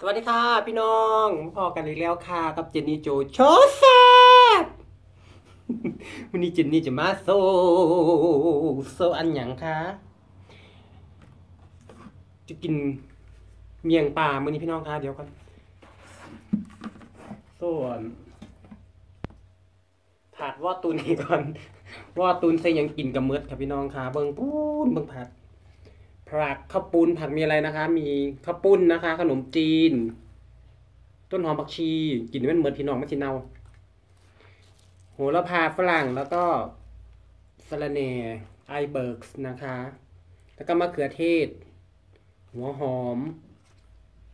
สวัสดีค่ะ พี่น้องพอกันอีกแล้วค่ะกับเจนนี่โจโชแซบวันนี้เจนนี่จะมาโซโซอันหยังคะจะกินเมียงปลามื่อนี้พี่น้องคะเดี๋ยวกันส่วนถาดว่าตุนนี่ก่อนว่าตุนใส่ยังกินกับมืดครับพี่น้องค่ะเบิ่งปูนเบิ่งผัด ผักข้าวปุ้นผักมีอะไรนะคะ มีข้าวปุ้นนะคะ ขนมจีน ต้นหอมผักชีกลิ่นเป็นเหมือนพี่น้องไม่ชินเนาโหระพาฝรั่งแล้วก็สะระแหน่ไอเบิร์กส์นะคะ แล้วก็มะเขือเทศ หัวหอม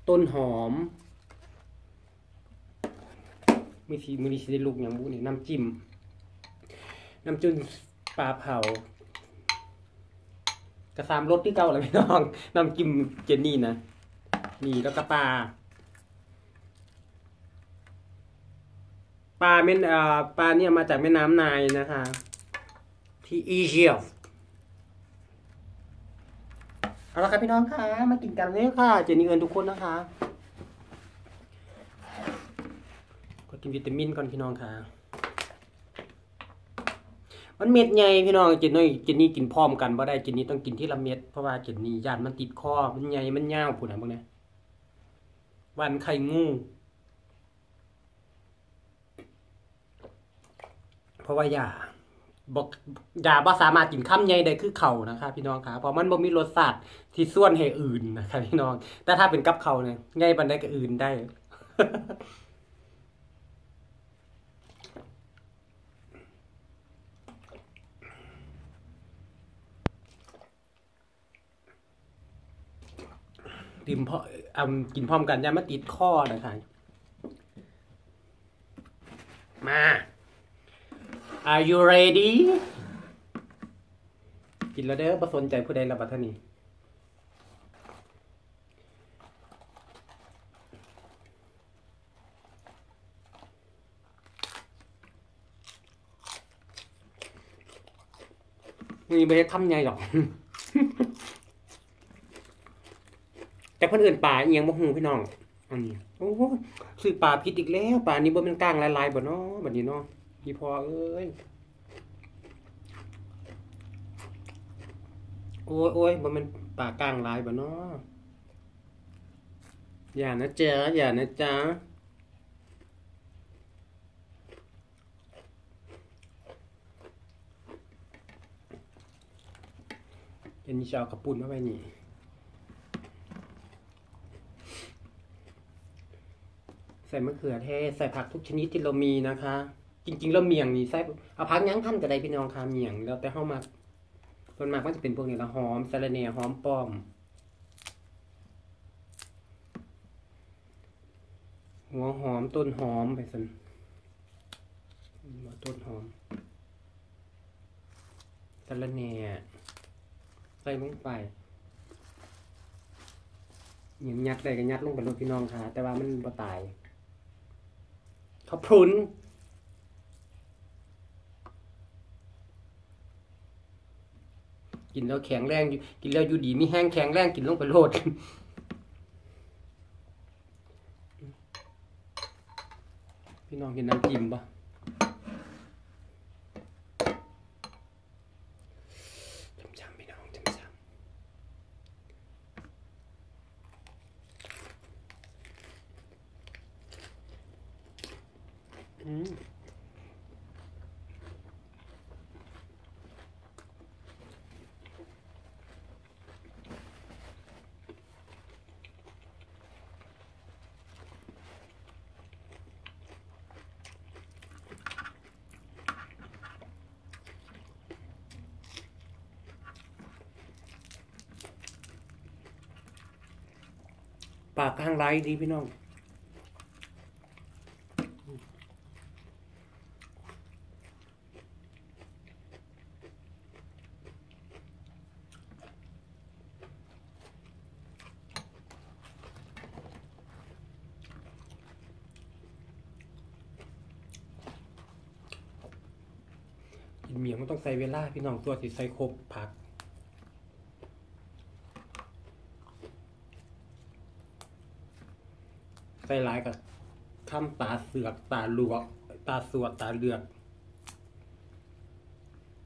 ต้นหอมมีทีมือดีสิได้ลูกอย่างบุนี่น้ำจิ้ม น้ำจุนปลาเผา กระซามรสที่เก่าเลยพี่น้องน้ำจิ้มเจนนี่นะนี่แล้วก็ปลาปลาเม่นเอ่อปลาเนี่ยมาจากแม่น้ำนายนะคะ ที่อียิปต์เอาละครับพี่น้องคะมากินกันเลยค่ะ เจนนี่เอิญทุกคนนะคะก็กินวิตามินก่อนพี่น้องค่ะ มันเม็ดใหญ่พี่น้องเจนนี่เจนนี่กินพร้อมกันบ่ได้เจนนี่ต้องกินที่ละเม็ดเพราะว่าเจนนี่ยานมันติดคอมันใหญ่มันยาวพุ่นนะพวกนี้วันไข่งูเพราะว่ายาบอกยาบ่สามารถกินข้ามใหญ่ได้คือเข่านะคะพี่น้องค่ะเพราะมันบ่มีรสชาติที่ส่วนให้อื่นนะคะพี่น้อง แต่ถ้าเป็นกับเขาเนี่ยใหญ่บันไดก็อื่นได้ ดื่มพออ่ำกินพร้อมกันยามาติดข้อนะคะมา Are you ready กินแล้วเด้อประสนใจผู้ใดระบัดท่านี้มีไม่ได้ทำไงหรอก แต่ คนอื่นป่าเอียงบ่หูพี่น้องอันนี้โอ้โหซื้อปลาพิษอีกแล้วปลานี้บ่เป็นก้างลายๆบ่เนาะบัดนี้เนาะพี่พอเอ้ยโอ้ยโอ้ยบ่แมันปลากลางลายบ่เนาะอย่านะจ๊ะอย่านะจ๊ะเดี๋ยวนี้จะเอากระปุ่นมาไว้นี่ ใส่มะเขือเทศใส่ผักทุกชนิดที่เรามีนะคะ จริงๆเราเมียงนี่ใส่เอาผักยั้งพันก็ไดพี่น้องค่ะเมียงแล้วแต่เข้ามาส่วนมากมันจะเป็นพวกนี้ละหอมสะระแหน่หอมป้อมหัวหอมต้นหอมไปสินหัวต้นหอมสะระแหน่ใส่ลงไปยิงยัดได้ก็ยัดลงไปลงพี่น้องค่ะ แต่ว่ามันบ่ตาย เขาพรุนกินแล้วแข็งแรงอยู่กินแล้วอยู่ดีมีแห้งแข็งแรงกินลงไปโลดพี่น้องกินน้ำจิ้มปะจำๆพี่น้องจำๆอืม ปางไรดีพี่น้องกินเมียงมันต้องใส่เวลาพี่น้องตัวสิใส่ครบผัก ส่หลายกับข้ามตาเสือกตาลวก ตาสวดตาเลือก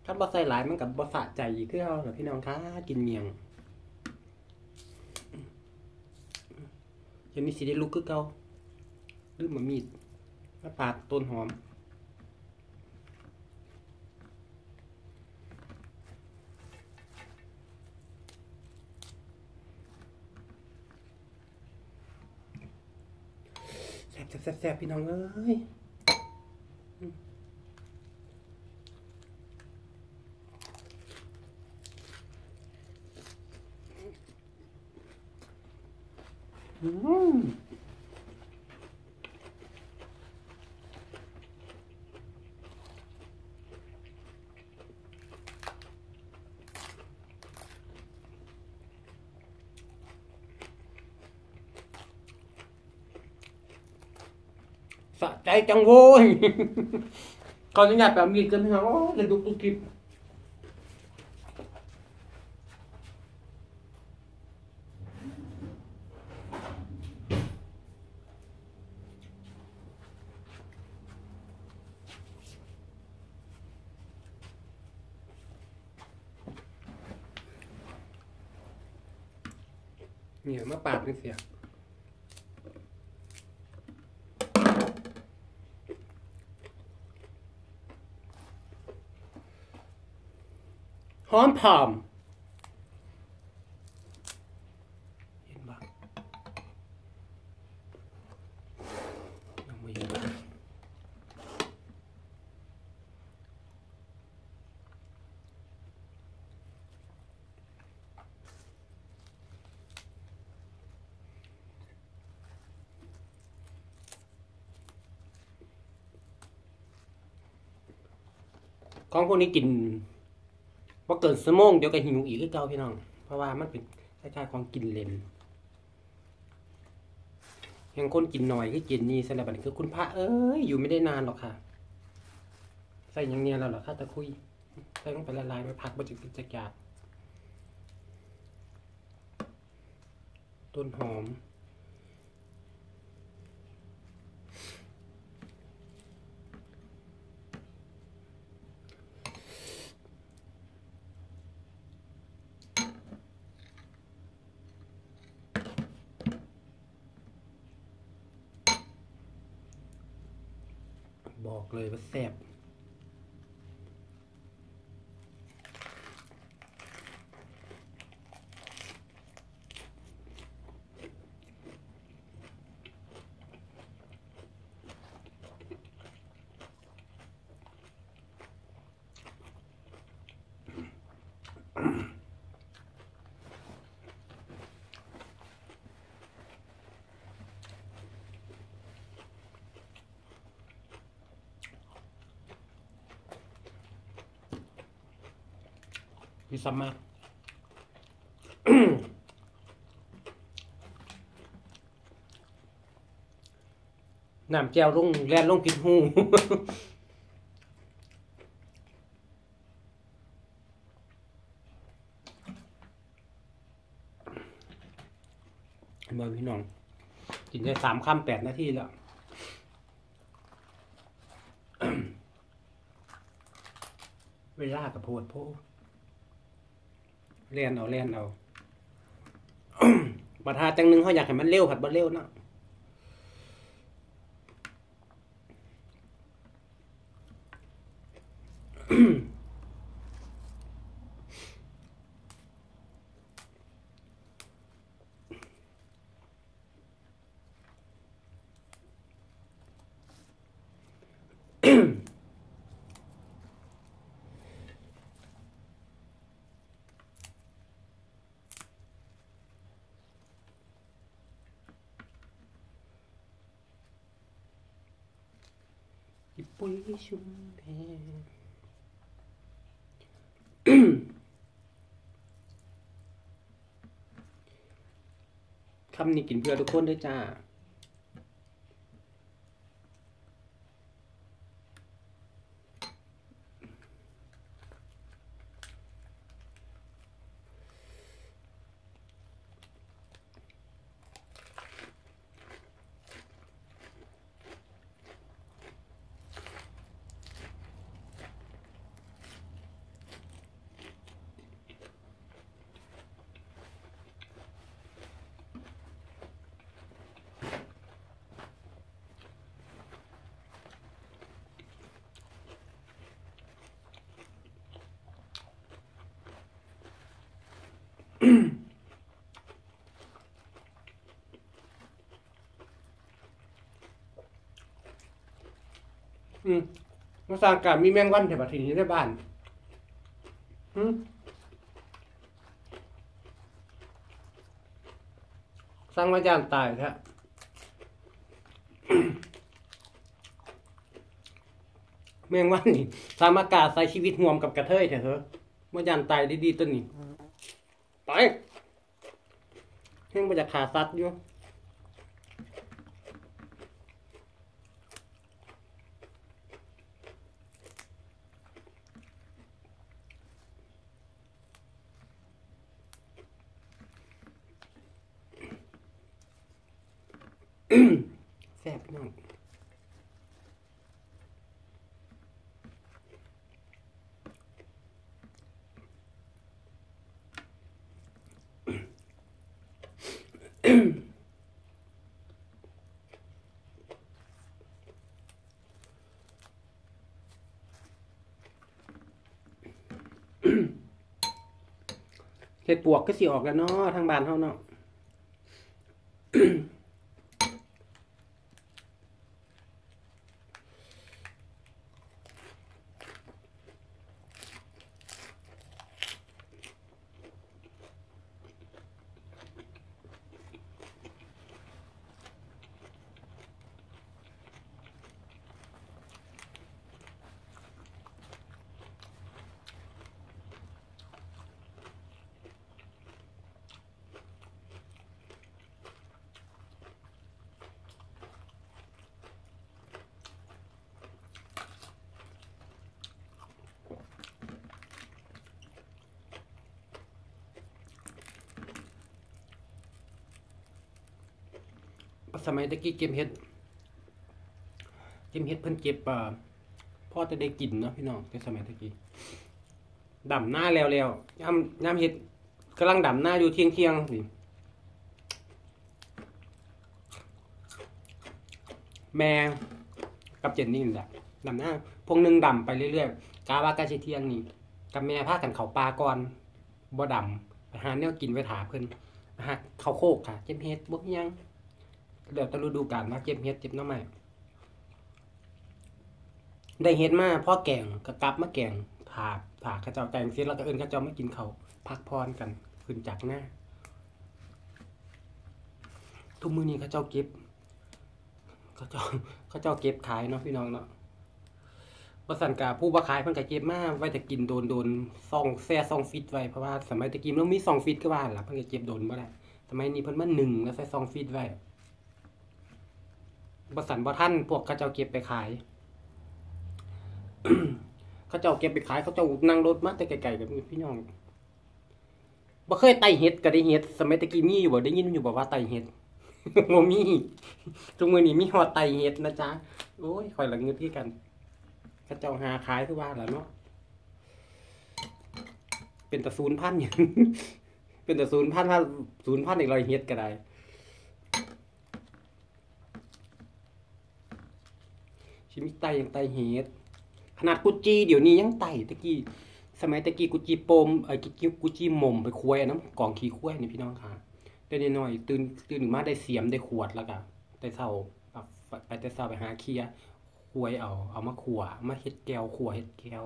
ถ้าบ่ใส่หลายมันกับบ่สะใจอีกคือเอาเหรอพี่น้องคะกินเมียงยังมีสิได้ลุกคือเก่าลืมมามีดมาปาดต้นหอม แซ่บๆพี่น้องเอ้ยอืมสะใจังโว้ยก่อนจะอยากแบบมีดกันพี่น้องโอ้ยเลยดูตุกกิบเนี่ยมาปาดนี่เสีย อมผอมเห็นปะยังไม่เห็นปะของพวกนี้กิน พอเกินสมองเดี๋ยวก็หิวอีกคือเก่าพี่น้อง เพราะว่ามันเป็นคล้ายๆของกินเลนยังคนกินหน่อยคือกินนี่สลับบัดนคือคุณพระเอ้ยอยู่ไม่ได้นานหรอกค่ะ ใส่ยังเนี้ยแล้วเหรอค่ะตะคุยใส่ลงไปละลายไปพักบจิกิจกาดต้นหอม บอกเลยว่าแซ่บ มีซัมมากน้ำแก้วลงแล่นลงกินหูเมื่อพี่น้องกินได้สามคำแปดนาทีแล้วเวลากับโพดโพ เลียนเอาเลียนเอาบัทาจังหนึ่งเขาอยากให้มันเร็วผัดบ่เร็วเนาะอี ปุ้ยชุมแพคำนี้กินเพื่อทุกคนด้วยจ้า อืมมาสร้างการมีแมงวันแถวทีนี้ในบ้านอืมสร้างมาจานตายแท้แมงวันนี่สามารถกาใส่ชีวิตห่วมกับกระเทยเถอะเถอะมาจานตายดีๆตัวนี้ เพ่งมาจากขาซัดอยู่ แซ่บพี่น้อง เห็ดปวกก็สิออกแล้วเนาะทางบ้านเฮาเนาะ สมัยตะกี้เก็บเห็ดเก็บเห็ดเพิ่นเก็บอ่าพ่อจะได้กินเนาะพี่น้องในสมัยตะกี้ดำหน้าแล้วแล้วย่ำย่ำเห็ดกำลังดำหน้าอยู่เที่ยงเที่ยงๆสิแม่กับเจนนี่แหละดำหน้าพวกหนึงดำไปเรื่อยๆกาว่ากาชิเที่ยงนี่กับแม่พากันเขาปลาก่อนบ่ดำไปหาแนวกินไว้ถาเพิ่นนะฮะเขาโคกค่ะเจ็บเห็ดบ่มีหยัง เดี๋ยวจะฤดูกาลมาเก็บเห็ดเก็บน้ำใหม่ได้เห็ดมาพ่อแกงก็กลับมาแกงถาบถาข้าเจ้าแกงเสร็จแล้วก็เอินข้าเจ้าไม่กินเขาพักพรกันขึ้นจากหน้า ทุกมือนี้ข้าเจ้าเก็บข้าเจ้าข้าเจ้าเก็บขายเนาะพี่น้องเนาะบสันกาผู้ว่าขายเพิ่นก็เก็บมาไว้แต่กินโดนโดนซองแซ่ซองฟิตไว้เพราะว่าสมัยตะกี้มันมีซองฟิตก็ว่าล่ะเพิ่นก็เก็บโดนบ่ได้สมัยนี้เพิ่นมาหนึ่งแล้วใส่ซองฟิตไว้ บสันบ่ท่านพวกเขาเจ้าเก็บไปขาย เขาเจ้าเก็บไปขายเขาเจ้านั่งรถมาแต่ไกลๆกับพี่น้องบ่เคยไต่เห็ดก็ได้เห็ดสมัยตะกี้มีอยู่บ่ได้ยินอยู่บ่ว่าไต่เห็ดบ่มีทุกมื้อนี้มีฮอดไต่เห็ดนะจ๊ะโอ้ยข่อยละงึดคือกันเขาเจ้าหาขายคือว่าล่ะเนาะเป็นตะศูนย์พันอย่างเป็นตะศูนย์พันถ้าศูนย์พันอีกร้อยเฮ็ดก็ได้ ชิมิไตยังไตเฮดขนาดกุจีเดี๋ยวนี้ยังไตตะกี้สมัยตะกี้กุจีโปมไอ้กุจีกุจีหม่มไปคุยน้ำกล่องขี้คุ้ยนี่พี่น้องค่ะได้น้อยๆตื่นตื่นมาได้เสียมได้ขวดแล้วก็แต่เช้าไปแต่เช้าไปหาเคียคุยเอา เอามาขัวมาเฮ็ดแก้วขัวเฮ็ดแก้ว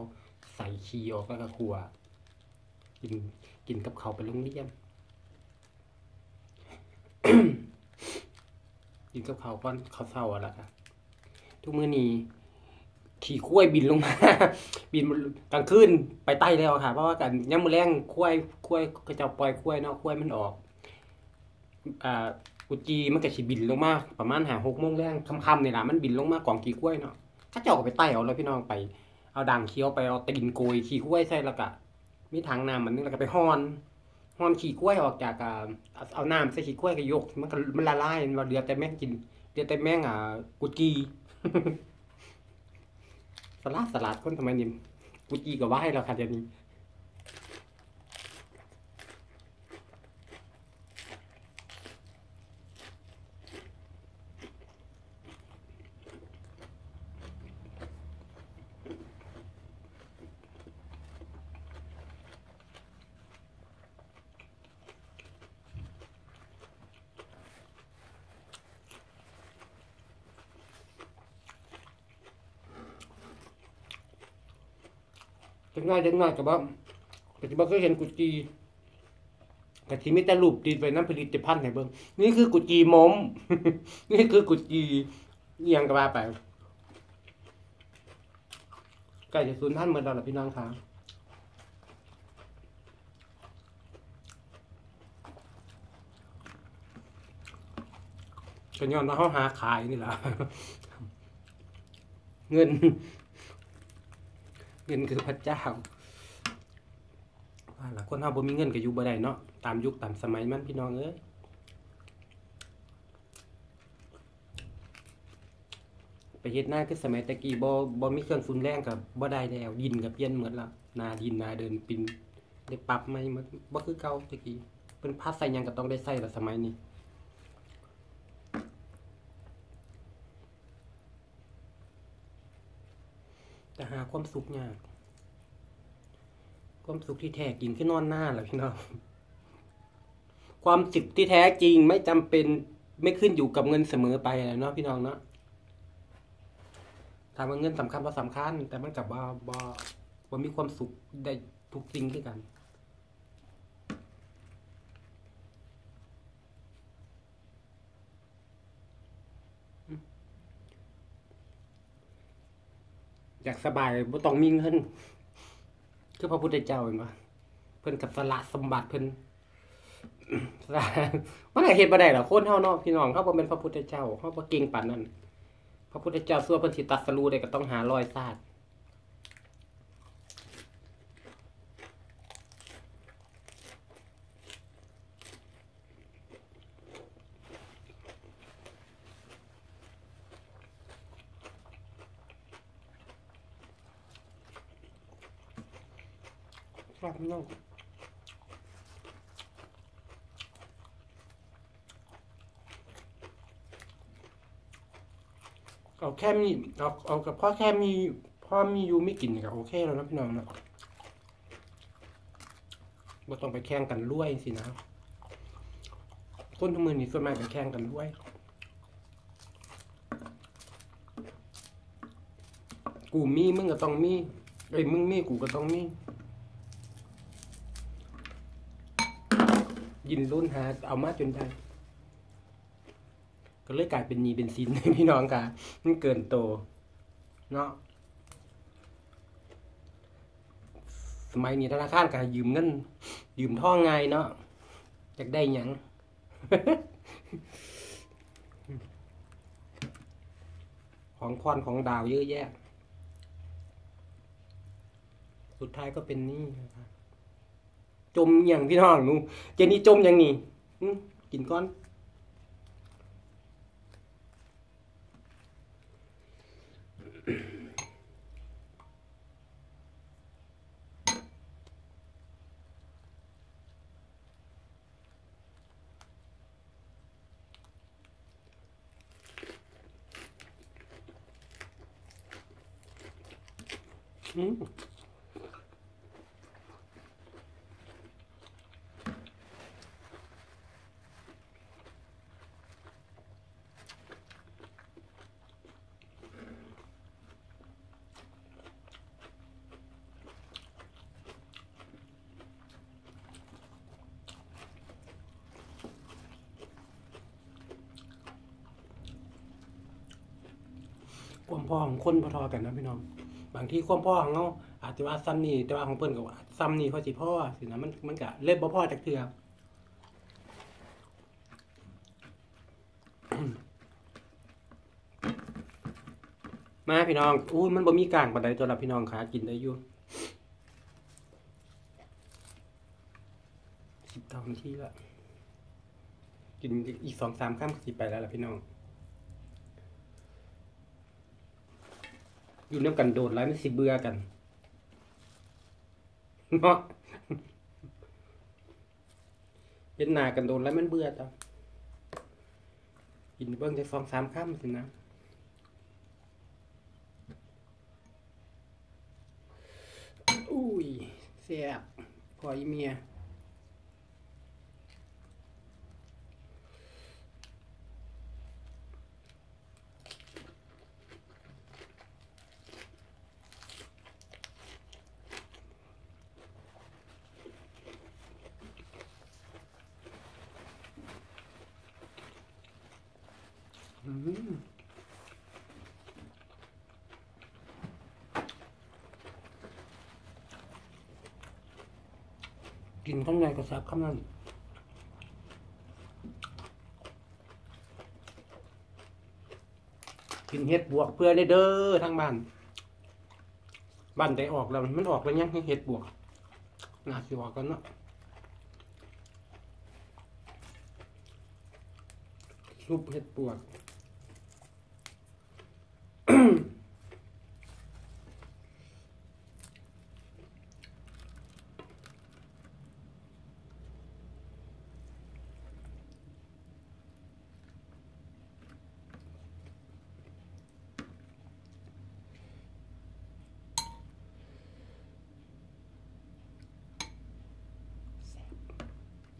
ใส่ขี้ออกแล้วก็ขัวกินกินกับเขาไปโรงเรียนกินกับเขาก่อนเขาวเช้าอะล่ะค่ะ ทุกมื้อนี้ขี่คุ้วยบินลงมา บินกลางคืนไปใต้แล้วค่ะ เพราะว่ากันย่ำมือแรงคุ้วยคุ้วยก็จะปล่อยคุ้วยเนาะคุ้วยมันออกอ่ากุจีมันก็สิบินลงมาประมาณหาหกโมงแรงค่ำๆนี่ล่ะมันบินลงมากล่องขี่คุ้วยเนาะถ้าเจ้าก็ไปใต้เอาแล้วพี่น้องไป เอาด่างเคี้ยวไปเอาตีนโกยขี่คุ้วยใส่แล้วก็มีถังน้ำมันนึงแล้วก็ไปฮ้อนฮ้อนขี่คุ้วยออกจากเอาน้ำใส่ขี่คุ้วยก็ยก มันก็มันละลายมันเหลือแต่แม่งกินเหลือแต่แม่งอ่ากุจี สลัดสลัดคนทำไมนี่กุจีก็ว่าให้เราค่ะเดี๋ยวนี้ จังง่ายจังง่ายกับว่าแต่ที่บ่เคยเห็นกุจีแต่ที่มีแต่รูปติดไว้น้ำผลิตภัณฑ์ให้เบิ่งนี่คือกุจีมอมนี่คือกุจีเอียงก็ว่าไปใกล้จะสูญพันธุ์หมดแล้วล่ะพี่น้องครับก็ย้อนว่าเขาหาขายนี่แหละ เงิน เงินคือพระเจ้าว่าละคนเฮาบ่มีเงินก็อยู่บ่ได้เนาะตามยุคตามสมัยมันพี่น้องเอ้ยไปเฮ็ดหน้าคือสมัยตะกี้บ่บ่มีเครื่องสูนแรงกับบ่ได้แล้วดินก็เปลี่ยนหมดแล้วนาดินนาเดินปินได้ปรับใหม่หมดบ่คือเก่าตะกี้เพิ่นพัดใส่หยังก็ต้องได้ใส่ละสมัยนี้ แต่หาความสุขยากความสุขที่แท้จริงคือนอนหน้าแหละพี่น้องความสุขที่แท้จริงไม่จำเป็นไม่ขึ้นอยู่กับเงินเสมอไปนะเนาะพี่น้องเนาะถามว่าเงินสำคัญว่าสำคัญ แต่มันกับว่าบ่บ่มีความสุขได้ทุกสิ่งด้วยกัน อยากสบายบ่ต้องมีเงิน คือพระพุทธเจ้าเห็นปะเพิ่นกับสละสมบัติเพิ่นสละมันก็เฮ็ดบ่ได้หรอกคนเฮาเนาะพี่น้องเขาบ่เป็นพระพุทธเจ้าเฮาบ่เก่งปานนั้น พระพุทธเจ้าสั่วเพิ่นสิตรัสรู้ได้ก็ต้องหารอยศาสต ร์ครับพี่น้องเอาแค่มีเอาเอากับพ่อแค่มีพ่อมีอยู่ไม่กินก็โอเคแล้วนะพี่น้องนะบ่ต้องไปแข่งกันรวยสินะคนทุกมือนี่ส่วนมากจะแข่งกันรวยกูมีมึงก็ต้องมีไอ้มึงมีกูก็ต้องมี ยินรุ่นหาเอามาจนได้ ก็เลยกลายเป็นนีเป็นสินพี่น้องค่ะมันเกินโต เนาะสมัยนี้ธนาคารก็ให้ยืมเงินยืมท่องไงเนาะอยากได้หยังของพรของดาวเยอะแยะ สุดท้ายก็เป็นนี่นะครับ มอย่างพี่น้องหนูเจนี่จมอย่างนี้กินก้อนอืม คนพอทอกันนะพี่น้อง บางที่ความพ่อของเราอาจจะว่าซ้ำนี่แต่ว่าของเพิ่นก็ว่าซ้ำนี่เพราสิพ่อสินะมันมันก็เล็บบ่พ่อจักเทื่อมาพี่น้องอุ้มันบ่มีกลางปานใดตัวละพี่น้องขากินได้อยู่สิบเท่านาทีละกินอีกสองสามข้ามก็สิไปแล้วล่ะพี่น้อง อยู่น้ำกันโดดแล้วมันสิเบื่อกันเนาะเห็นหน้ากันโดนแล้วมันเบื่อจ้ะกินเบิ่งจะสองสามข้ามสินะอุ้ยแซ่บพออีเมีย ม อืม กินข้างในก็แซ่บข้างนั้นกินเห็ดบวกเพื่อได้เด้อทางบ้านบ้านได้ออกแล้วมันออกแล้วยังเห็ดบวกน่าสิออกกันเนาะซุปเห็ดบวก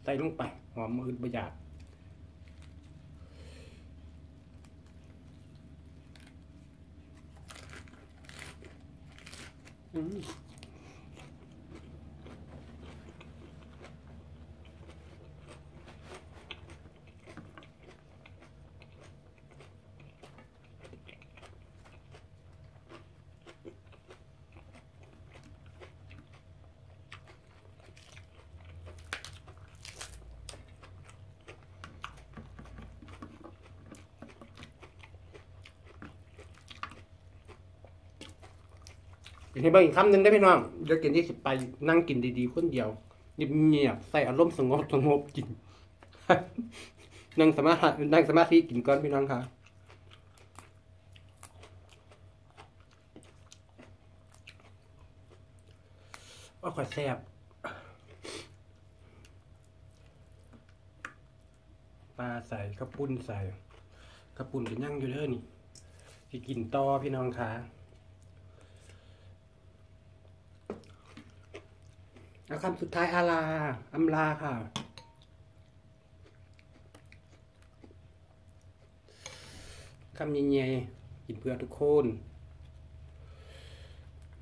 ใส่ลงไปหอมมือประหยัดอืม กินให้เบิ่งอีกคำหนึ่งได้พี่น้องเดี๋ยวกินที่สิไปนั่งกินดีๆคนเดียวเงียบๆใส่อารมณ์สงบสงบกินนั่งสมาธินั่งสมาธิกินก่อนพี่น้องค่ะว่าขอยแซ่บปลาใส่กระปุ้นใส่กระปุ้นเป็นยั่งอยู่เด้อนี่สิกินต่อพี่น้องค่ะ แล้วคำสุดท้ายอาลาอำลาค่ะ คำใหญ่ๆกินเพื่อทุกคน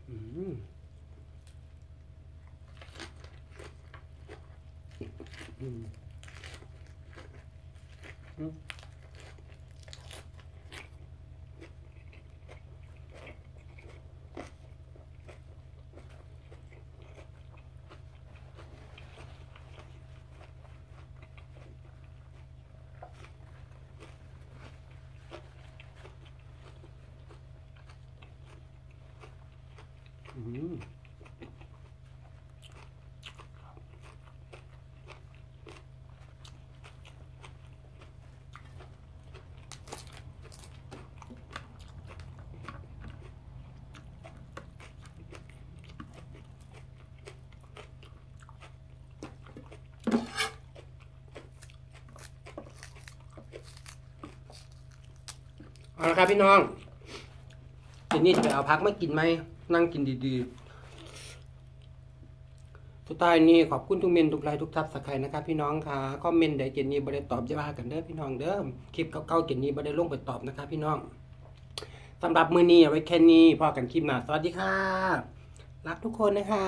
อืม เอาละครับพี่น้องทีนี้จะไปเอาพักมากินไหม นั่งกินดีๆสุดท้ายนี้ขอบคุณทุกเมนทุกไลค์ทุกทับสไครนะครับพี่น้องค่ะคอมเมนต์ใดเจนนี่บ่ได้ตอบจะว่ากันเด้อพี่น้องเด้อคลิปเก่าๆเจนนี่บ่ได้ลงไปตอบนะครับพี่น้องสำหรับมือนี้เอาไว้แค่นี้พอกันคลิปหน้าสวัสดีค่ะ รักทุกคนนะคะ